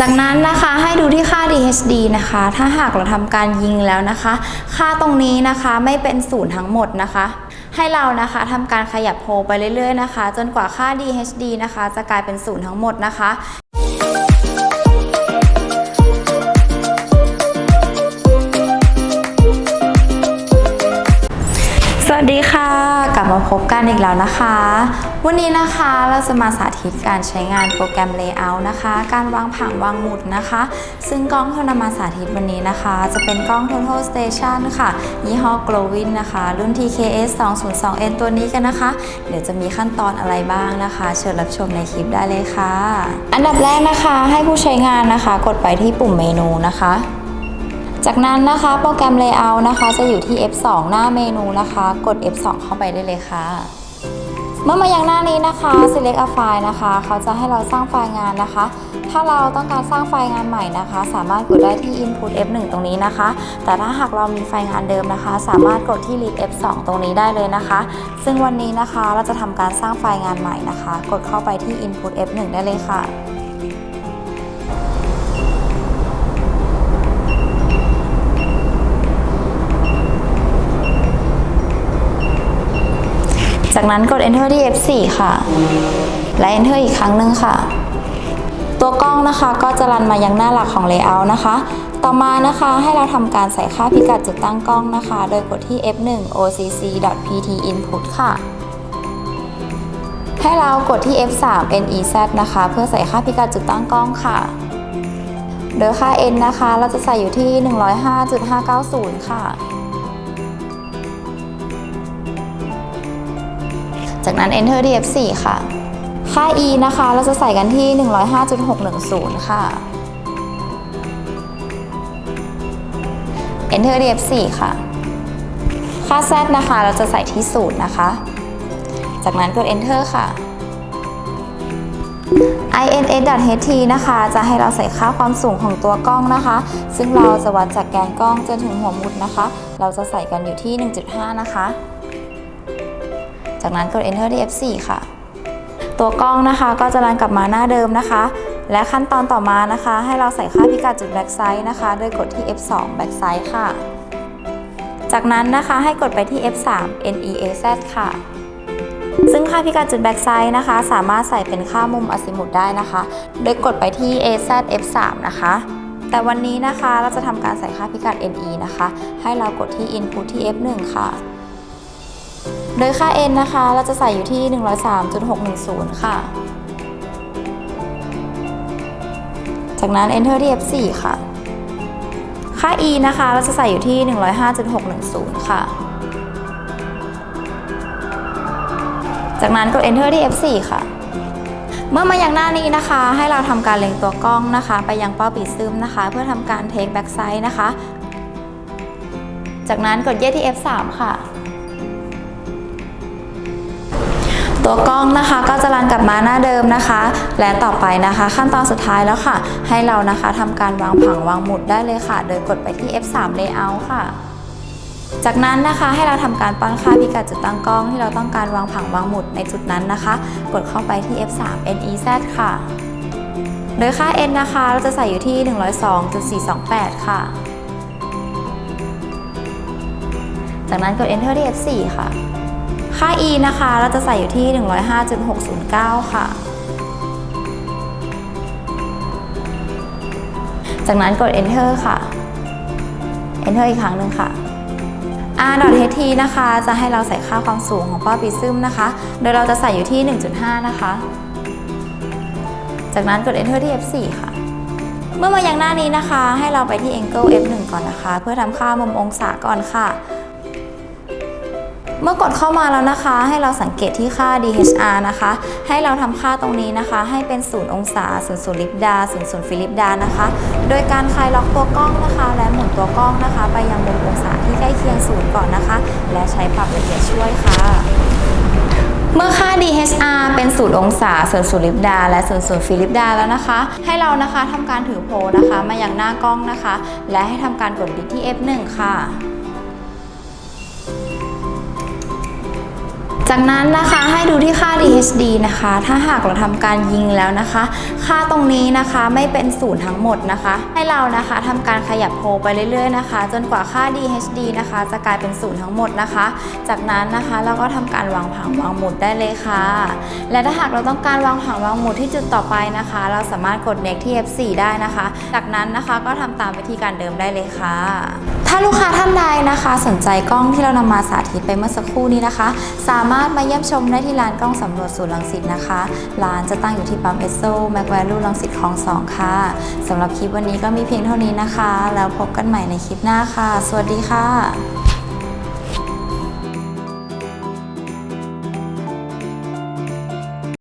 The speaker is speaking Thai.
จากนั้นนะคะให้ดูที่ค่า DHD นะคะ ถ้าหากเราทำการยิงแล้วนะคะ ค่าตรงนี้นะคะไม่เป็นศูนย์ทั้งหมดนะคะ ให้เรานะคะทำการขยับโพไปเรื่อยๆนะคะ จนกว่าค่า DHD นะคะ จะกลายเป็นศูนย์ทั้งหมดนะคะสวัสดีค่ะ กลับมาพบกันอีกแล้วนะคะ วันนี้นะคะเราจะมาสาธิตการใช้งานโปรแกรม Layout นะคะ การวางผังวางหมุดนะคะ ซึ่งกล้องที่นำมาสาธิตวันนี้นะคะ จะเป็นกล้อง Total Station ค่ะ ยี่ห้อ Glowin นะคะ รุ่น TKS 202N ตัวนี้กันนะคะ เดี๋ยวจะมีขั้นตอนอะไรบ้างนะคะ เชิญรับชมในคลิปได้เลยค่ะ อันดับแรกนะคะให้ผู้ใช้งานนะคะ กดไปที่ปุ่มเมนูนะคะ จากนั้นนะคะโปรแกรม Layout นะคะจะอยู่ที่ F2 หน้าเมนูนะคะ กด F2 เข้าไปได้เลยค่ะ เมื่อมายังหน้านี้นะคะ select a file นะคะ เขาจะให้เราสร้างไฟล์งานนะคะ ถ้าเราต้องการสร้างไฟล์งานใหม่นะคะ สามารถกดได้ที่ input F1 ตรงนี้นะคะ แต่ถ้าหากเรามีไฟล์งานเดิมนะคะ สามารถกดที่ read F2 ตรงนี้ได้เลยนะคะ ซึ่งวันนี้นะคะเราจะทำการสร้างไฟล์งานใหม่นะคะ กดเข้าไปที่ input F1 ได้เลยค่ะ จากนั้นกด enter ที่ F4 ค่ะ และ enter อีกครั้งหนึ่งค่ะ ตัวกล้องนะคะก็จะรันมายังหน้าหลักของ layout นะคะ ต่อมานะคะให้เราทำการใส่ค่าพิกัดจุดตั้งกล้องนะคะ โดยกดที่ F1 occ.pt input ค่ะ ให้เรากดที่ F3 NEZ นะคะ เพื่อใส่ค่าพิกัดจุดตั้งกล้องค่ะโดยค่า n นะคะ เราจะใส่อยู่ที่ 105.590 ค่ะ จากนั้น enter ที่ F4 ค่ะ ค่า e นะคะ เราจะใส่กันที่ 105.610 ค่ะ enter ที่ F4 ค่ะ ค่า z นะคะ เราจะใส่ที่0นะคะ จากนั้นกด enter ค่ะ ins.ht นะคะ จะให้เราใส่ค่าความสูงของตัวกล้องนะคะ ซึ่งเราจะวัดจากแกนกล้องจนถึงหัวมุดนะคะ เราจะใส่กันอยู่ที่ 1.5 นะคะ จากนั้นกด enter ที่ F4 ค่ะ ตัวกล้องนะคะก็จะรันกลับมาหน้าเดิมนะคะ และขั้นตอนต่อมานะคะ ให้เราใส่ค่าพิกัดจุด back side นะคะ โดยกดที่ F2 back side ค่ะ จากนั้นนะคะให้กดไปที่ F3 NEAZ ค่ะซึ่งค่าพิกัดจุด back side นะคะ สามารถใส่เป็นค่ามุมอซิมุตได้นะคะ โดยกดไปที่ AZ F3 นะคะ แต่วันนี้นะคะเราจะทำการใส่ค่าพิกัด NE นะคะ ให้เรากดที่ input ที่ F1 ค่ะ โดยค่า n นะคะ เราจะใส่อยู่ที่ 103.610 ค่ะ จากนั้น enter ที่ F4 ค่ะ ค่า e นะคะ เราจะใส่อยู่ที่ 105.610 ค่ะ จากนั้นกด enter ที่ F4 ค่ะ เมื่อมาอยังหน้านี้นะคะ ให้เราทำการเล็งตัวกล้องนะคะ ไปยังเป้าปีซึมนะคะ เพื่อทำการ take back side นะคะ จากนั้นกดเย่ที่ F3 ค่ะ ตัวกล้องนะคะก็จะรันกลับมาหน้าเดิมนะคะ และต่อไปนะคะ ขั้นตอนสุดท้ายแล้วค่ะ ให้เรานะคะทำการวางผังวางหมุดได้เลยค่ะ โดยกดไปที่ F3 Layout ค่ะจากนั้นนะคะให้เราทำการป้อนค่าพิกัดจุดตั้งกล้องที่เราต้องการวางผังวางหมุดในจุดนั้นนะคะ กดเข้าไปที่ F3 NEZ ค่ะ โดยค่า n นะคะ เราจะใส่อยู่ที่ 102.428 ค่ะ จากนั้นกด enter ที่ F4 ค่ะ ค่า e นะคะ เราจะใส่อยู่ที่ 105.609 ค่ะ จากนั้นกด enter ค่ะ enter อีกครั้งหนึ่งค่ะ r.ht นะคะ จะให้เราใส่ค่าความสูงของป้าปีซึมนะคะ โดยเราจะใส่อยู่ที่ 1.5 นะคะ จากนั้นกด enter ที่ F4 ค่ะ เมื่อมายังหน้านี้นะคะ ให้เราไปที่ angle F1 ก่อนนะคะ เพื่อทำค่ามุมองศาก่อนค่ะ เมื่อกดเข้ามาแล้วนะคะ ให้เราสังเกตที่ค่า DHR นะคะ ให้เราทำค่าตรงนี้นะคะ ให้เป็น 0 องศา 0 0 ลิปดา 0 0 ฟิลิปดานะคะ โดยการคลายล็อกตัวกล้องนะคะ และหมุนตัวกล้องนะคะ ไปยังมุมองศาที่ใกล้เคียงศูนย์ก่อนนะคะ และใช้ปรับละเอียดช่วยค่ะ เมื่อค่า DHR เป็น0องศา0 0ลิปดา และ0 0ฟิลิปดาแล้วนะคะ ให้เรานะคะทำการถือโพลนะคะ มายังหน้ากล้องนะคะ และให้ทำการกดบิดที่ F1 ค่ะ จากนั้นนะคะให้ดูที่ค่า DHD นะคะ ถ้าหากเราทำการยิงแล้วนะคะ ค่าตรงนี้นะคะไม่เป็นศูนย์ทั้งหมดนะคะ ให้เรานะคะทำการขยับโพลไปเรื่อยๆนะคะ จนกว่าค่า DHD นะคะ จะกลายเป็นศูนย์ทั้งหมดนะคะ จากนั้นนะคะเราก็ทำการวางผังวางหมุดได้เลยค่ะ และถ้าหากเราต้องการวางผังวางหมุดที่จุดต่อไปนะคะ เราสามารถกด next ที่ F4 ได้นะคะ จากนั้นนะคะก็ทำตามวิธีการเดิมได้เลยค่ะถ้าลูกค้าท่านใดนะคะ สนใจกล้องที่เรานำมาสาธิตไปเมื่อสักครู่นี้นะคะ สามารถมาเยี่ยมชมได้ที่ร้านกล้องสำรวจศูนย์รังสิตนะคะ ร้านจะตั้งอยู่ที่ปั๊มเอสโซแมกแวลูรังสิตคลองสองค่ะสำหรับคลิปวันนี้ก็มีเพียงเท่านี้นะคะ แล้วพบกันใหม่ในคลิปหน้าค่ะ สวัสดีค่ะ